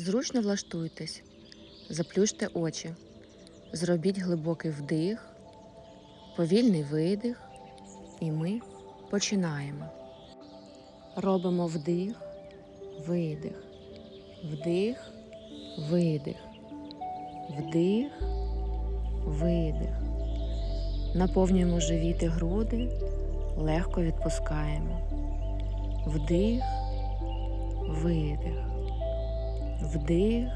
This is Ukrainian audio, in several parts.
Зручно влаштуйтесь, заплющте очі, зробіть глибокий вдих, повільний видих, і ми починаємо. Робимо вдих, видих, вдих, видих, вдих, видих. Наповнюємо живіт і груди, легко відпускаємо. Вдих, видих, вдих,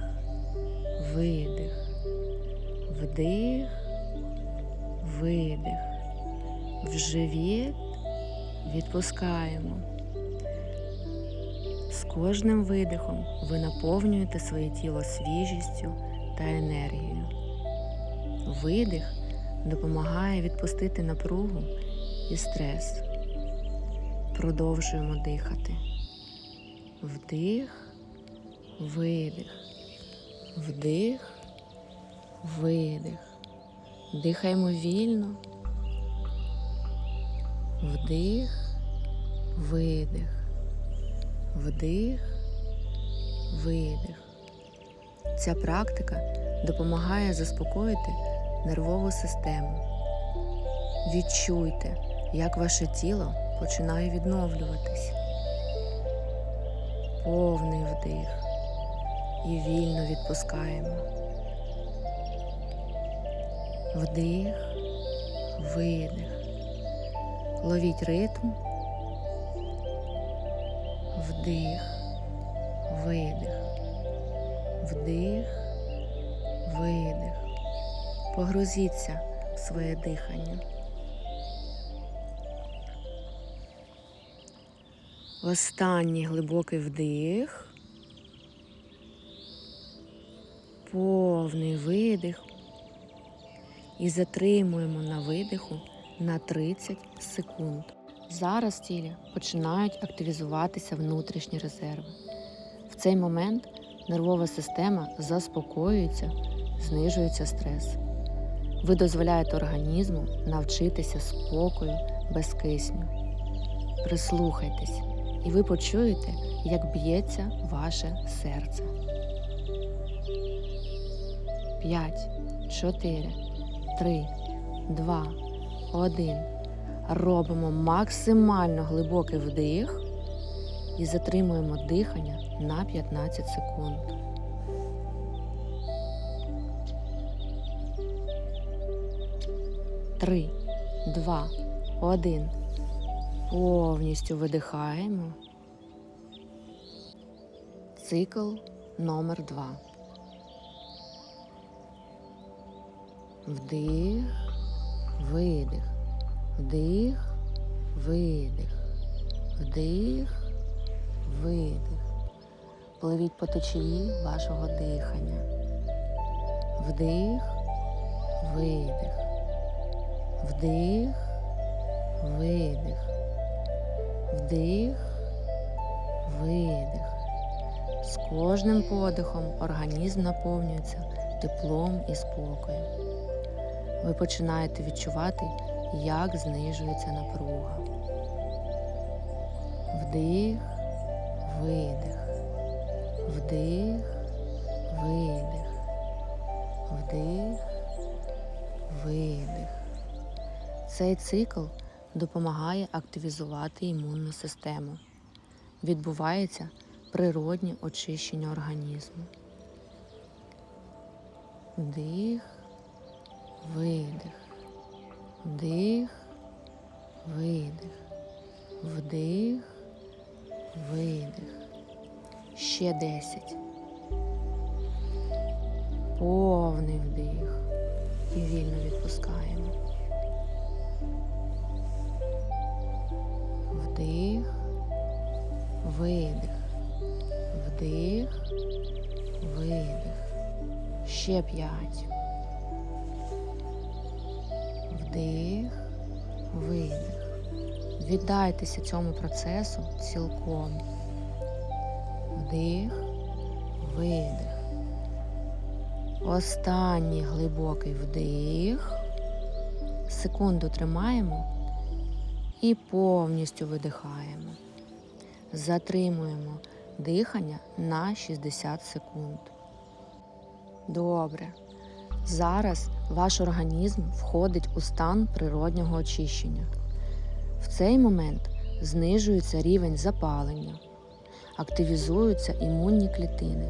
видих, вдих, видих. В живіт відпускаємо. З кожним видихом ви наповнюєте своє тіло свіжістю та енергією. Видих допомагає відпустити напругу і стрес. Продовжуємо дихати. Вдих, видих, вдих, видих. Дихаємо вільно. Вдих, видих, вдих, видих. Ця практика допомагає заспокоїти нервову систему. Відчуйте, як ваше тіло починає відновлюватись. Повний вдих і вільно відпускаємо. Вдих, видих. Ловіть ритм. Вдих, видих, вдих, видих. Погрузіться в своє дихання. Останній глибокий вдих. Повний видих. І затримуємо на видиху на 30 секунд. Зараз тілі починають активізуватися внутрішні резерви. В цей момент нервова система заспокоюється, знижується стрес. Ви дозволяєте організму навчитися спокою без кисню. Прислухайтесь, і ви почуєте, як б'ється ваше серце. 5, 4, 3, 2, 1. Робимо максимально глибокий вдих і затримуємо дихання на 15 секунд. Три, два, один. Повністю видихаємо. Цикл номер два. Вдих, видих, вдих, видих, вдих, видих. Пливіть по течії вашого дихання. Вдих, видих, вдих, видих, вдих, видих. З кожним подихом організм наповнюється теплом і спокоєм. Ви починаєте відчувати, як знижується напруга. Вдих, видих, вдих, видих, вдих, видих. Цей цикл допомагає активізувати імунну систему. Відбувається природнє очищення організму. Вдих, вдих, видих, вдих, видих. Ще десять. Повний вдих. І вільно відпускаємо. Вдих, видих, вдих, видих. Ще п'ять. Вдих, видих. Віддайтеся цьому процесу цілком. Вдих, видих. Останній глибокий вдих. Секунду тримаємо і повністю видихаємо. Затримуємо дихання на 60 секунд. Добре. Зараз ваш організм входить у стан природнього очищення. В цей момент знижується рівень запалення, активізуються імунні клітини.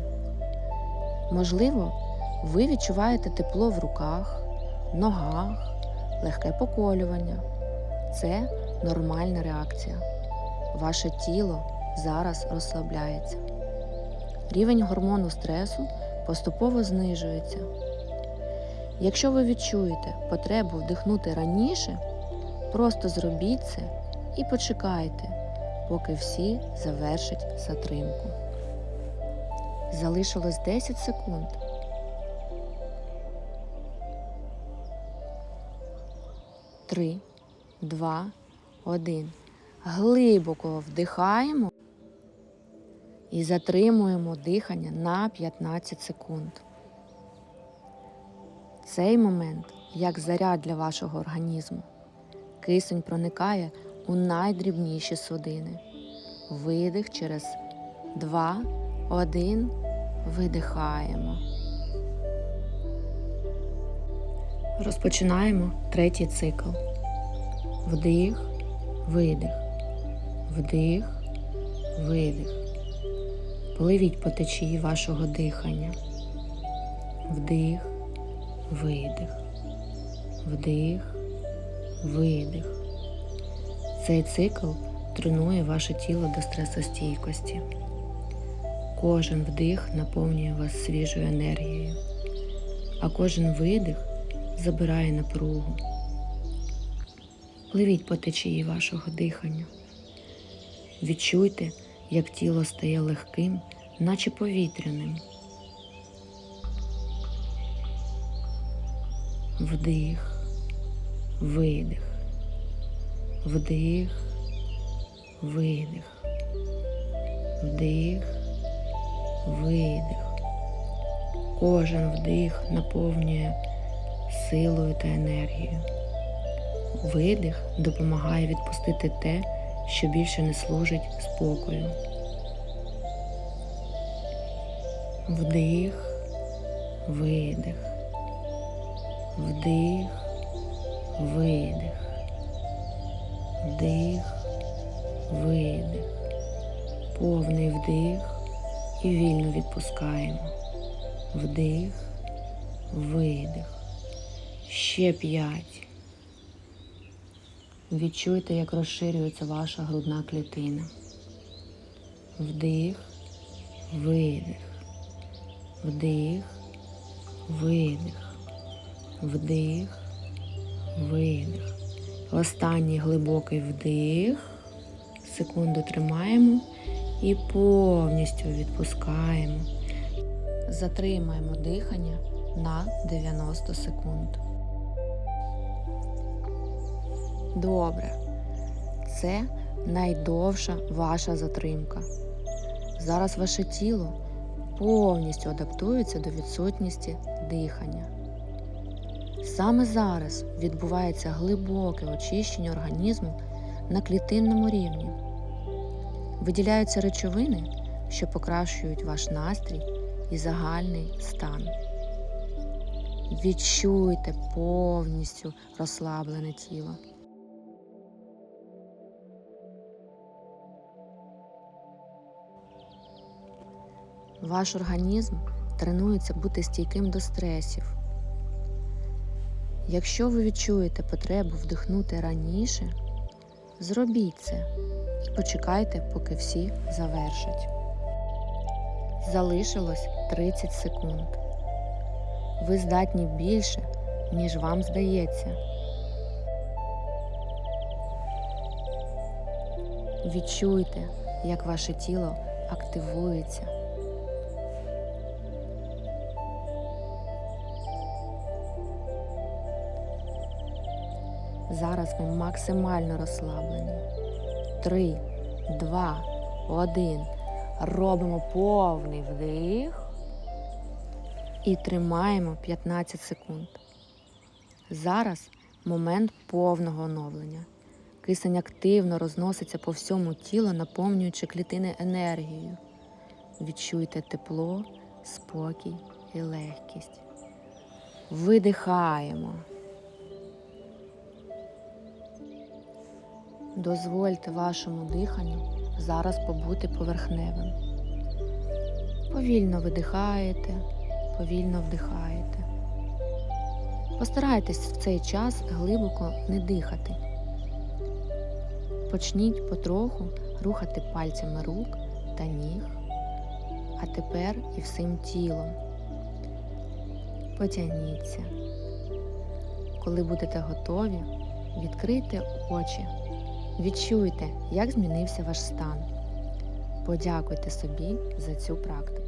Можливо, ви відчуваєте тепло в руках, ногах, легке поколювання. Це нормальна реакція. Ваше тіло зараз розслабляється. Рівень гормону стресу поступово знижується. Якщо ви відчуєте потребу вдихнути раніше, просто зробіть це і почекайте, поки всі завершать затримку. Залишилось 10 секунд. Три, два, один. Глибоко вдихаємо і затримуємо дихання на 15 секунд. Цей момент як заряд для вашого організму. Кисень проникає у найдрібніші судини. Видих через 2, 1, видихаємо. Розпочинаємо третій цикл. Вдих, видих, вдих, видих. Пливіть по течії вашого дихання. Вдих, видих, вдих, видих. Цей цикл тренує ваше тіло до стресостійкості. Кожен вдих наповнює вас свіжою енергією, а кожен видих забирає напругу. Пливіть по течії вашого дихання. Відчуйте, як тіло стає легким, наче повітряним. Вдих, видих, вдих, видих, вдих, видих. Кожен вдих наповнює силою та енергією. Видих допомагає відпустити те, що більше не служить спокою. Вдих, видих, вдих, видих, вдих, видих, повний вдих і вільно відпускаємо. Вдих, видих. Ще п'ять. Відчуйте, як розширюється ваша грудна клітина. Вдих, видих, вдих, видих, вдих, видих. Останній глибокий вдих. Секунду тримаємо і повністю відпускаємо. Затримаємо дихання на 90 секунд. Добре. Це найдовша ваша затримка. Зараз ваше тіло повністю адаптується до відсутності дихання. Саме зараз відбувається глибоке очищення організму на клітинному рівні. Виділяються речовини, що покращують ваш настрій і загальний стан. Відчуйте повністю розслаблене тіло. Ваш організм тренується бути стійким до стресів. Якщо ви відчуєте потребу вдихнути раніше, зробіть це і почекайте, поки всі завершать. Залишилось 30 секунд. Ви здатні більше, ніж вам здається. Відчуйте, як ваше тіло активується. Зараз ви максимально розслаблені. Три, два, один. Робимо повний вдих і тримаємо 15 секунд. Зараз момент повного оновлення. Кисень активно розноситься по всьому тілу, наповнюючи клітини енергією. відчуйте тепло, спокій і легкість. Видихаємо. Дозвольте вашому диханню зараз побути поверхневим. Повільно видихаєте, повільно вдихаєте. Постарайтесь в цей час глибоко не дихати. Почніть потроху рухати пальцями рук та ніг, а тепер і всім тілом. Потягніться. Коли будете готові, відкрийте очі. Відчуйте, як змінився ваш стан. Подякуйте собі за цю практику.